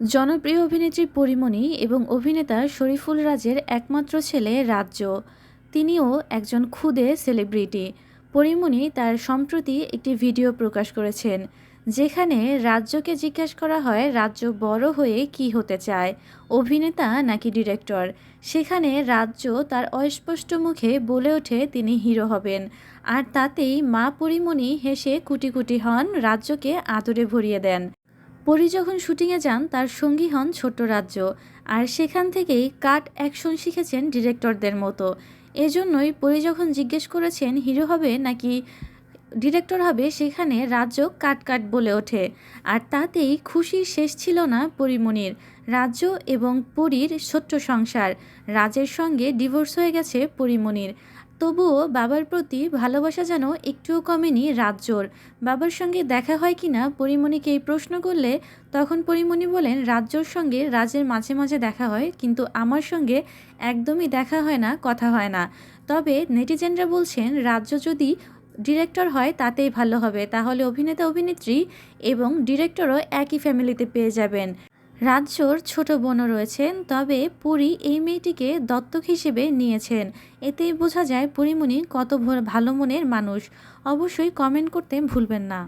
জনপ্রিয় অভিনেত্রী পরিমণি এবং অভিনেতা শরীফুল রাজের একমাত্র ছেলে রাজ্য। তিনিও একজন ক্ষুদে সেলিব্রিটি। পরিমণি তার সম্প্রতি একটি ভিডিও প্রকাশ করেছেন, যেখানে রাজ্যকে জিজ্ঞেস করা হয়, রাজ্য বড় হয়ে কি হতে চায়? অভিনেতা নাকি ডিরেক্টর? সেখানে রাজ্য তার অস্পষ্ট মুখে বলে ওঠে তিনি হিরো হবেন। আর তাতেই মা পরিমণি হেসে কুটি কুটি হন, রাজ্যকে আদরে ভরিয়ে দেন। পরি যখন শুটিংয়ে যান, তার সঙ্গী হন ছোট্ট রাজ্য। আর সেখান থেকেই কাট অ্যাকশন শিখেছেন ডিরেক্টরদের মতো। এজন্যই পরি যখন জিজ্ঞেস করেছেন, হিরো হবে নাকি ডিরেক্টর হবে? সেখানে রাজ্য কাট কাট বলে ওঠে। আর তাতেই খুশির শেষ ছিল না পরিমণির রাজ্য এবং পরীর ছোট্ট সংসার। রাজের সঙ্গে ডিভোর্স হয়ে গেছে পরিমণির তবুও বাবার প্রতি ভালোবাসা যেন একটুও কমেনি রাজ্যর বাবার সঙ্গে দেখা হয় কি না পরিমণিকে এই প্রশ্ন করলে তখন পরিমণি বলেন রাজ্যর সঙ্গে রাজের মাঝে মাঝে দেখা হয়, কিন্তু আমার সঙ্গে একদমই দেখা হয় না, কথা হয় না। তবে নেটিজেনরা বলছেন, রাজ্য যদি ডিরেক্টর হয় তাতেই ভালো হবে, তাহলে অভিনেতা, অভিনেত্রী এবং ডিরেক্টরও একই ফ্যামিলিতে পেয়ে যাবেন। রাজ্যর ছোট বোনও রয়েছেন, তবে পুরী এই মেয়েটিকে দত্তক হিসেবে নিয়েছেন। এতেই বোঝা যায় পরিমণি কত ভালো মনের মানুষ। অবশ্যই কমেন্ট করতে ভুলবেন না।